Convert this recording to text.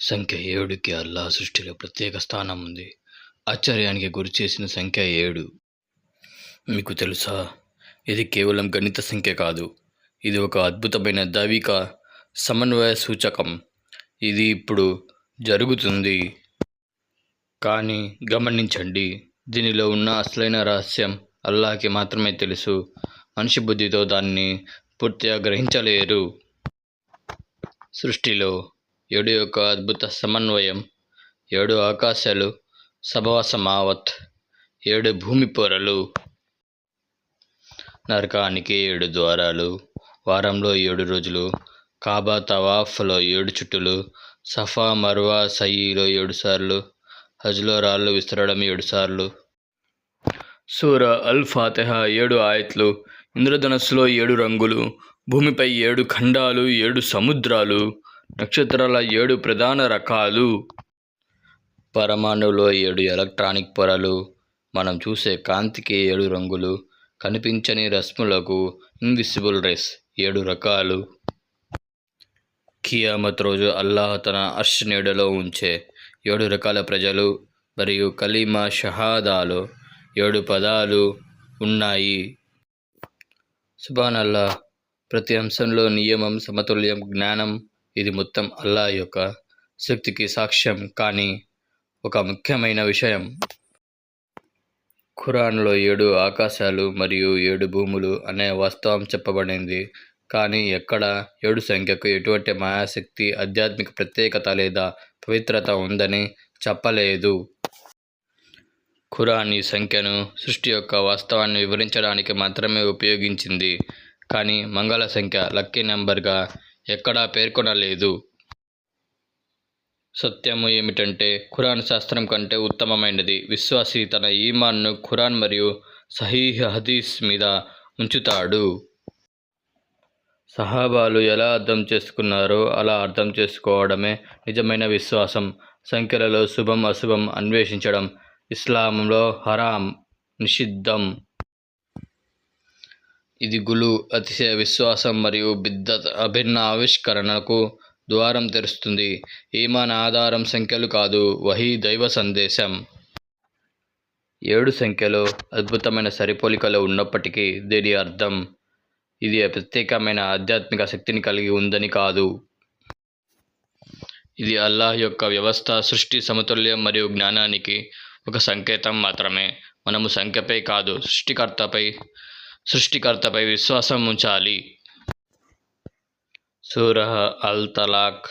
సంఖ్య ఏడుకి అల్లా సృష్టిలో ప్రత్యేక స్థానం ఉంది. ఆశ్చర్యానికి గురిచేసిన సంఖ్య ఏడు. మీకు తెలుసా? ఇది కేవలం గణిత సంఖ్య కాదు. ఇది ఒక అద్భుతమైన దైవిక సమన్వయ సూచకం. ఇది ఇప్పుడు జరుగుతుంది. కానీ గమనించండి దీనిలో ఉన్న అసలైన రహస్యం అల్లాహకి మాత్రమే తెలుసు. మనిషి బుద్ధితో దాన్ని పూర్తిగా గ్రహించలేరు. సృష్టిలో ఏడు యొక్క అద్భుత సమన్వయం ఏడు ఆకాశాలు సభవసమావత్ ఏడు భూమి పొరలు. నరకానికి ఏడు ద్వారాలు వారంలో ఏడు రోజులు కాబా తవాఫ్లో ఏడు చుట్టులు సఫా మర్వా సయీలో ఏడు సార్లు హజ్లో రాళ్ళు విస్తరడం ఏడు సార్లు. సూర అల్ ఫాతెహ ఏడు ఆయత్లు ఇంద్రధనస్సులో ఏడు రంగులు భూమిపై ఏడు ఖండాలు ఏడు సముద్రాలు. నక్షత్రాల ఏడు ప్రధాన రకాలు. పరమాణువులో ఏడు ఎలక్ట్రానిక్ పొరలు. మనం చూసే కాంతికి ఏడు రంగులు. కనిపించని రశ్ములకు ఇన్విసిబుల్ రేస్ ఏడు రకాలు. కియామత్ రోజు అల్లాహ్ తన అర్ష్ నీడలో ఉంచే ఏడు రకాల ప్రజలు మరియు కలీమా షహాదాలో ఏడు పదాలు ఉన్నాయి. సుబాన్ అల్లా ప్రతి అంశంలో నియమం సమతుల్యం జ్ఞానం ఇది మొత్తం అల్లా యొక్క శక్తికి సాక్ష్యం కానీ ఒక ముఖ్యమైన విషయం. ఖురాన్లో ఏడు ఆకాశాలు మరియు ఏడు భూములు అనే వాస్తవం చెప్పబడింది. కానీ ఎక్కడ ఏడు సంఖ్యకు ఎటువంటి మాయాశక్తి ఆధ్యాత్మిక ప్రత్యేకత లేదా పవిత్రత ఉందని చెప్పలేదు. ఖురాన్ ఈ సంఖ్యను సృష్టి యొక్క వాస్తవాన్ని వివరించడానికి మాత్రమే ఉపయోగించింది. కానీ మంగళ సంఖ్య లక్కీ నెంబర్గా ఎక్కడా పేర్కొనలేదు సత్యము ఏమిటంటే ఖురాన్ శాస్త్రం కంటే ఉత్తమమైనది. విశ్వాసి తన ఈమాన్ను ఖురాన్ మరియు సహీహ్ హదీస్ మీద ఉంచుతాడు. సహాబాలు ఎలా అర్థం చేసుకున్నారో అలా అర్థం చేసుకోవడమే నిజమైన విశ్వాసం. సంఖ్యలలో శుభం అశుభం అన్వేషించడం ఇస్లాంలో హరాం నిషిద్ధం. ఇది గులు అతిశయ విశ్వాసం మరియు బిద్దత అభిన్న ఆవిష్కరణకు ద్వారం తెరుస్తుంది. ఈమాన్ ఆధారం సంఖ్యలు కాదు వహీ దైవ సందేశం. ఏడు సంఖ్యలో అద్భుతమైన సరిపోలికలు ఉన్నప్పటికీ దీని అర్థం ఇది ప్రత్యేకమైన ఆధ్యాత్మిక శక్తిని కలిగి ఉందని కాదు. ఇది అల్లాహ్ యొక్క వ్యవస్థ సృష్టి సమతుల్యం మరియు జ్ఞానానికి ఒక సంకేతం మాత్రమే. మనము సంఖ్యపై కాదు సృష్టికర్తపై సృష్టికర్తపై విశ్వాసం ఉంచాలి. సూరహ అల్ తలాక్